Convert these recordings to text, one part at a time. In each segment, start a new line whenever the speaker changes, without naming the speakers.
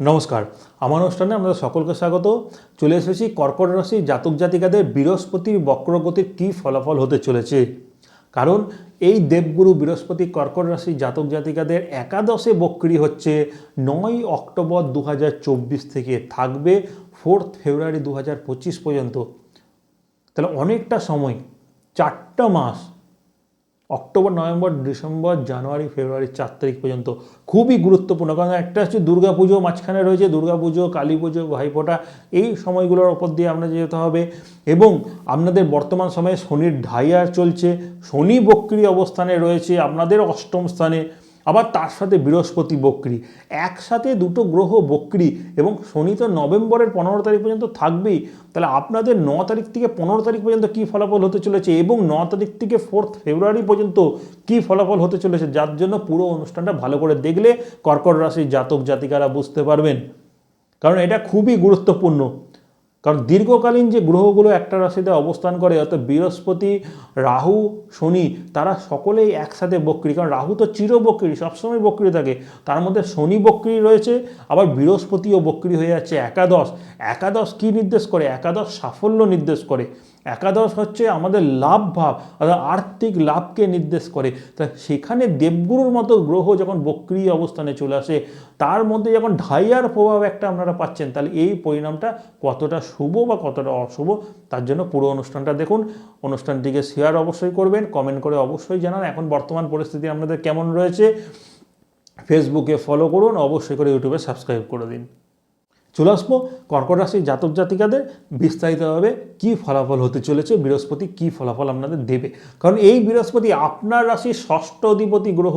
নমস্কার। আমার অনুষ্ঠানে আমাদের সকলকে স্বাগত। চলে এসেছি কর্কট রাশি জাতক জাতিকাদের বৃহস্পতির বক্রগতির কী ফলাফল হতে চলেছে? কারণ এই দেবগুরু বৃহস্পতি কর্কট রাশি জাতক জাতিকাদের একাদশে বক্রি হচ্ছে নয় অক্টোবর দু হাজার চব্বিশ থেকে থাকবে ফোর্থ ফেব্রুয়ারি দু হাজার পঁচিশ পর্যন্ত। তাহলে অনেকটা সময়, চারটা মাস October, November, December, January, February, চার তারিখ পর্যন্ত খুবই গুরুত্বপূর্ণ। কারণ একটা হচ্ছে দুর্গাপুজো মাঝখানে রয়েছে দুর্গাপুজো কালী পুজো ভাইফোঁটা এই সময়গুলোর ওপর দিয়ে আপনাদের যেতে হবে। এবং আপনাদের বর্তমান সময়ে শনির ঢাইয়ার চলছে। শনি বক্রি অবস্থানে রয়েছে। আপনাদের অষ্টম স্থানে আবার তার সাথে বৃহস্পতি বক্রি। একসাথে দুটো গ্রহ বক্রি এবং শনি তো নভেম্বরের পনেরো তারিখ পর্যন্ত থাকবেই। তাহলে আপনাদের ন তারিখ থেকে পনেরো তারিখ পর্যন্ত কী ফলাফল হতে চলেছে এবং ন তারিখ থেকে ফোর্থ ফেব্রুয়ারি পর্যন্ত কী ফলাফল হতে চলেছে? যার জন্য পুরো অনুষ্ঠানটা ভালো করে দেখলে কর্কট রাশির জাতক জাতিকারা বুঝতে পারবেন। কারণ এটা খুবই গুরুত্বপূর্ণ। কারণ দীর্ঘকালীন যে গ্রহগুলো একটা রাশিতে অবস্থান করে, অর্থাৎ বৃহস্পতি, রাহু, শনি, তারা সকলেই একসাথে বক্রি। কারণ রাহু তো চির বক্রি, সবসময় বক্রি থাকে। তার মধ্যে শনি বক্রি রয়েছে, আবার বৃহস্পতিও বক্রি হয়ে যাচ্ছে একাদশ। একাদশ কি নির্দেশ করে? একাদশ সাফল্য নির্দেশ করে। একাদশ হচ্ছে আমাদের লাভ ভাব, অর্থাৎ আর্থিক লাভকে নির্দেশ করে। তা সেখানে দেবগুরুর মতো গ্রহ যখন বক্রি অবস্থানে চলে আসে, তার মধ্যে যখন ঢাইয়ার প্রভাব একটা আপনারা পাচ্ছেন, তাহলে এই পরিণামটা কতটা শুভ বা কতটা অশুভ, তার জন্য পুরো অনুষ্ঠানটা দেখুন। অনুষ্ঠানটিকে শেয়ার অবশ্যই করবেন কমেন্ট করে অবশ্যই জানান। এখন বর্তমান পরিস্থিতি আপনাদের কেমন রয়েছে ফেসবুকে ফলো করুন, অবশ্যই করে ইউটিউবে সাবস্ক্রাইব করে দিন। চলে আসব। কর্কট রাশির জাতক জাতিকাদের বিস্তারিতভাবে কি ফলাফল হতে চলেছে, বৃহস্পতি কি ফলাফল আপনাদের দেবে? কারণ এই বৃহস্পতি আপনার রাশির ষষ্ঠ অধিপতি গ্রহ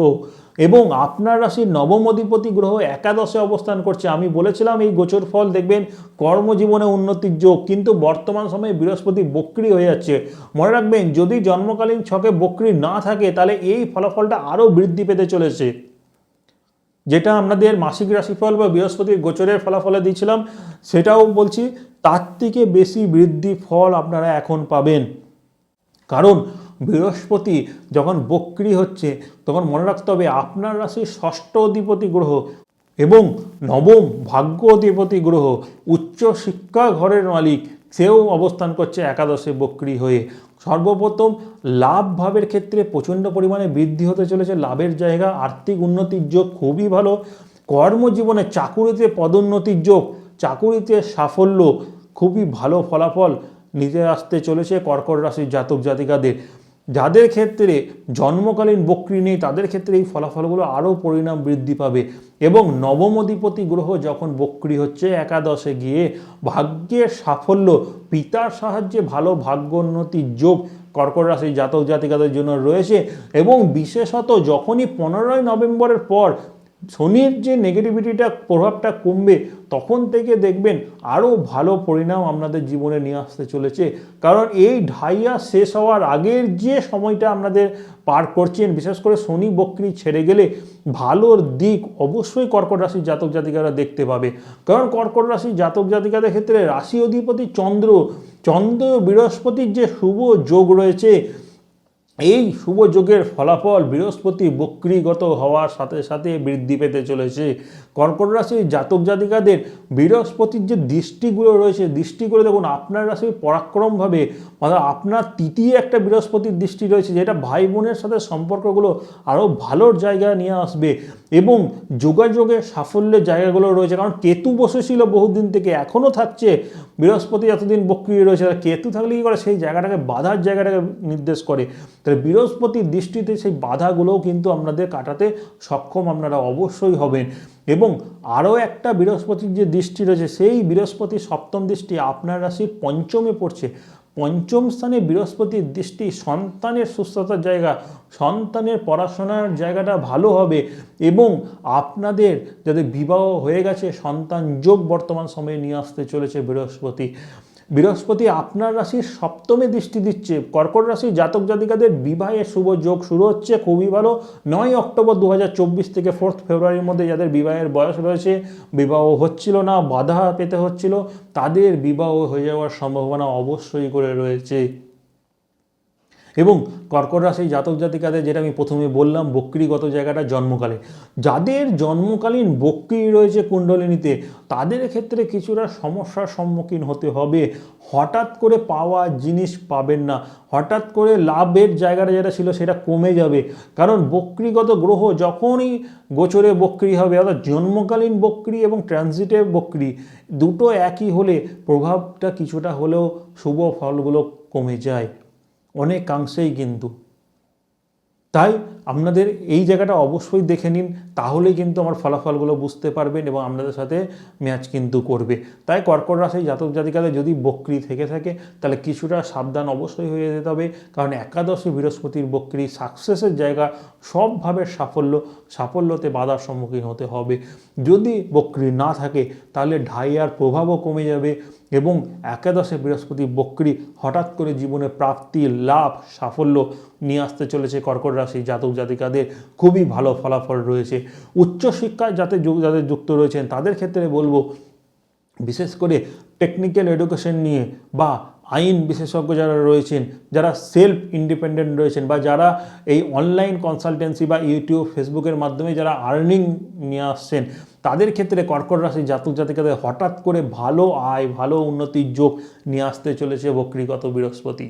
এবং আপনার রাশির নবম অধিপতি গ্রহ একাদশে অবস্থান করছে। আমি বলেছিলাম এই গোচর ফল দেখবেন কর্মজীবনে উন্নতির যোগ, কিন্তু বর্তমান সময়ে বৃহস্পতি বক্রি হয়ে যাচ্ছে। মনে রাখবেন, যদি জন্মকালীন ছকে বক্রি না থাকে, তাহলে এই ফলাফলটা আরও বৃদ্ধি পেতে চলেছে। যেটা আপনাদের মাসিক রাশিফল বা বৃহস্পতির গোচরের ফলাফলে দিয়েছিলাম, সেটাও বলছি, তার থেকে বেশি বৃদ্ধি ফল আপনারা এখন পাবেন। কারণ বৃহস্পতি যখন বক্রি হচ্ছে, তখন মনে রাখতে হবে আপনার রাশির ষষ্ঠ অধিপতি গ্রহ এবং নবম ভাগ্য অধিপতি গ্রহ, উচ্চ শিক্ষা ঘরের মালিক সেও অবস্থান করছে একাদশে বক্রি হয়ে। সর্বপ্রথম লাভ ভাবের ক্ষেত্রে প্রচণ্ড পরিমাণে বৃদ্ধি হতে চলেছে লাভের জায়গা, আর্থিক উন্নতির যোগ খুবই ভালো। কর্মজীবনে চাকুরিতে পদোন্নতির যোগ, চাকুরিতে সাফল্য, খুবই ভালো ফলাফল নিতে আসতে চলেছে কর্কট রাশির জাতক জাতিকাদের। যাদের ক্ষেত্রে জন্মকালীন বক্রি নেই, তাদের ক্ষেত্রে এই ফলাফলগুলো আরও পরিণাম বৃদ্ধি পাবে। এবং নবম অধিপতি গ্রহ যখন বক্রি হচ্ছে, একাদশে গিয়ে ভাগ্যের সাফল্য, পিতার সাহায্যে ভালো ভাগ্যোন্নতির যোগ কর্কট রাশির জাতক জাতিকাদের জন্য রয়েছে। এবং বিশেষত যখনই পনেরোই নভেম্বরের পর শনির যে নেগেটিভিটিটা প্রভাবটা কমবে, তখন থেকে দেখবেন আরও ভালো পরিণাম আপনাদের জীবনে নিয়ে আসতে চলেছে। কারণ এই ঢাইয়া শেষ হওয়ার আগের যে সময়টা আপনাদের পার করছেন, বিশেষ করে শনি বক্রি ছেড়ে গেলে ভালোর দিক অবশ্যই কর্কট রাশির জাতক জাতিকারা দেখতে পাবে। কারণ কর্কট রাশির জাতক জাতিকাদের ক্ষেত্রে রাশি অধিপতি চন্দ্র চন্দ্র বৃহস্পতির যে শুভ যোগ রয়েছে এই শুভ যোগের ফলাফল বৃহস্পতি বক্রিগত হওয়ার সাথে সাথে বৃদ্ধি পেতে চলেছে। কর্কট রাশির জাতক জাতিকাদের বৃহস্পতির যে দৃষ্টিগুলো রয়েছে, দৃষ্টিগুলো দেখুন, আপনার রাশির পরাক্রমভাবে অর্থাৎ আপনার তৃতীয় একটা বৃহস্পতির দৃষ্টি রয়েছে, যেটা ভাই বোনের সাথে সম্পর্কগুলো আরও ভালোর জায়গায় নিয়ে আসবে। এবং যোগাযোগের সাফল্যের জায়গাগুলো রয়েছে। কারণ কেতু বসেছিল বহুদিন থেকে, এখনও থাকছে। বৃহস্পতি এতদিন বক্রিয় রয়েছে। আর কেতু থাকলে কী করে? সেই জায়গাটাকে, বাধার জায়গাটাকে নির্দেশ করে। তাহলে বৃহস্পতির দৃষ্টিতে সেই বাধাগুলোও কিন্তু আপনাদের কাটাতে সক্ষম আপনারা অবশ্যই হবেন। এবং আরও একটা বৃহস্পতির যে দৃষ্টি রয়েছে, সেই বৃহস্পতির সপ্তম দৃষ্টি আপনার রাশির পঞ্চমে পড়ছে। পঞ্চম স্থানে বৃহস্পতির দৃষ্টি, সন্তানের সুস্থতার জায়গা, সন্তানের পড়াশোনার জায়গাটা ভালো হবে এবং আপনাদের যাদের বিবাহ হয়ে গেছে সন্তান যোগ বর্তমান সময়ে নিয়ে আসতে চলেছে বৃহস্পতি। বৃহস্পতি আপনার রাশির সপ্তমে দৃষ্টি দিচ্ছে। কর্কট রাশির জাতক জাতিকাদের বিবাহের শুভ যোগ শুরু হচ্ছে। খুবই ভালো। নয় অক্টোবর দু হাজার চব্বিশ থেকে ফোর্থ ফেব্রুয়ারির মধ্যে যাদের বিবাহের বয়স রয়েছে, বিবাহ হচ্ছিল না, বাধা পেতে হচ্ছিল, তাদের বিবাহ হয়ে যাওয়ার সম্ভাবনা অবশ্যই করে রয়েছে। এবং কর্কট রাশি জাতক জাতিকাদের, যেটা আমি প্রথমে বললাম, বক্রিগত জায়গাটা জন্মকালে। যাদের জন্মকালীন বক্রি রয়েছে কুণ্ডলিনীতে, তাদের ক্ষেত্রে কিছুটা সমস্যার সম্মুখীন হতে হবে। হঠাৎ করে পাওয়া জিনিস পাবেন না। হঠাৎ করে লাভের জায়গাটা যেটা ছিল, সেটা কমে যাবে। কারণ বক্রিগত গ্রহ যখনই গোচরে বক্রি হবে, অর্থাৎ জন্মকালীন বক্রি এবং ট্রানজিটের বক্রি, দুটো একই হলে প্রভাবটা কিছুটা হলেও শুভ ফলগুলো কমে যায়। অনেকাংশেই কিন্তু। তাই আপনাদের এই জায়গাটা অবশ্যই দেখে নিন, তাহলেই কিন্তু আমার ফলাফলগুলো বুঝতে পারবেন এবং আপনাদের সাথে ম্যাচ কিন্তু করবে। তাই কর্কট রাশি জাতক জাতিকাদের যদি বক্রি থেকে থাকে, তাহলে কিছুটা সাবধান অবশ্যই হয়ে যেতে হবে, কারণ একাদশী বৃহস্পতির বক্রি সাকসেসের জায়গা সবভাবে সাফল্য, সাফল্যতে বাধার সম্মুখীন হতে হবে। যদি বক্রি না থাকে, তাহলে ঢাইয়ার প্রভাবও কমে যাবে। এবং একাদশে বৃহস্পতি বক্রি হঠাৎ করে জীবনে প্রাপ্তি, লাভ, সাফল্য নিয়ে আসতে চলেছে কর্কট রাশি জাতক জাতিকাদের। খুবই ভালো ফলাফল রয়েছে। উচ্চশিক্ষায় যাতে যাদের যুক্ত রয়েছেন, তাদের ক্ষেত্রে বলব, বিশেষ করে টেকনিক্যাল এডুকেশন নিয়ে বা আইন বিশেষজ্ঞ যারা রয়েছেন, যারা সেলফ ইন্ডিপেন্ডেন্ট রয়েছেন বা যারা এই অনলাইন কনসালটেন্সি বা ইউটিউব ফেসবুকের মাধ্যমে যারা আর্নিং নিয়ে আসছেন, তাদের ক্ষেত্রে কর্কট রাশি জাতক জাতিকাদের হঠাৎ করে ভালো আয়, ভালো উন্নতির যোগ নিয়ে আসতে চলেছে বক্রিগত বৃহস্পতি।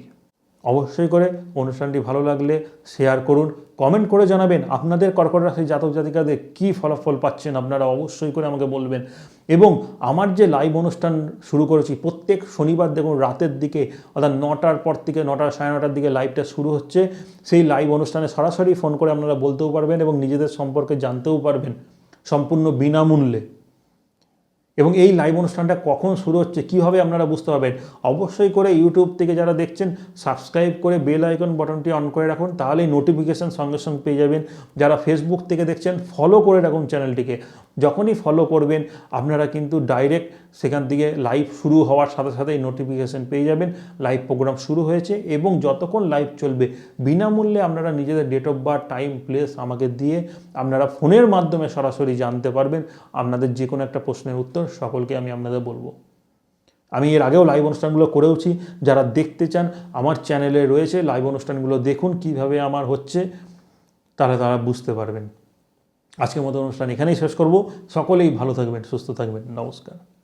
অবশ্যই করে অনুষ্ঠানটি ভালো লাগলে শেয়ার করুন কমেন্ট করে জানাবেন আপনাদের কর্কট রাশি জাতক জাতিকাদের কী ফলাফল পাচ্ছেন আপনারা অবশ্যই করে আমাকে বলবেন। এবং আমার যে লাইভ অনুষ্ঠান শুরু করেছি, প্রত্যেক শনিবার দেখুন রাতের দিকে অর্থাৎ নটার পর থেকে নটা সাড়ে নটার দিকে লাইভটা শুরু হচ্ছে, সেই লাইভ অনুষ্ঠানে সরাসরি ফোন করে আপনারা বলতেও পারবেন এবং নিজেদের সম্পর্কে জানতেও পারবেন, সম্পূর্ণ বিনামূল্যে। এবং এই লাইভ অনুষ্ঠানটা কখন শুরু হচ্ছে, কীভাবে আপনারা বুঝতে পারবেন, অবশ্যই করে ইউটিউব থেকে যারা দেখছেন সাবস্ক্রাইব করে বেল আইকন বাটনটি অন করে রাখুন, তাহলেই নোটিফিকেশান সঙ্গে সঙ্গে পেয়ে যাবেন। যারা ফেসবুক থেকে দেখছেন ফলো করে রাখুন চ্যানেলটিকে যখনই ফলো করবেন, আপনারা কিন্তু ডাইরেক্ট সেখান থেকে লাইভ শুরু হওয়ার সাথে সাথেই নোটিফিকেশান পেয়ে যাবেন। লাইভ প্রোগ্রাম শুরু হয়েছে এবং যতক্ষণ লাইভ চলবে, বিনামূল্যে আপনারা নিজেদের date of birth time place আমাকে দিয়ে আপনারা ফোনের মাধ্যমে সরাসরি জানতে পারবেন। আপনাদের যে কোনো একটা প্রশ্নের উত্তর সকলকে আমি আপনাদের বলব। আমি এর আগেও লাইভ অনুষ্ঠানগুলো করেওছি। যারা দেখতে চান, আমার চ্যানেলে রয়েছে। লাইভ অনুষ্ঠানগুলো দেখুন কীভাবে আমার হচ্ছে, তাহলে তারা বুঝতে পারবেন। আজকের মতো অনুষ্ঠান এখানেই শেষ করব। সকলেই ভালো থাকবেন সুস্থ থাকবেন। নমস্কার।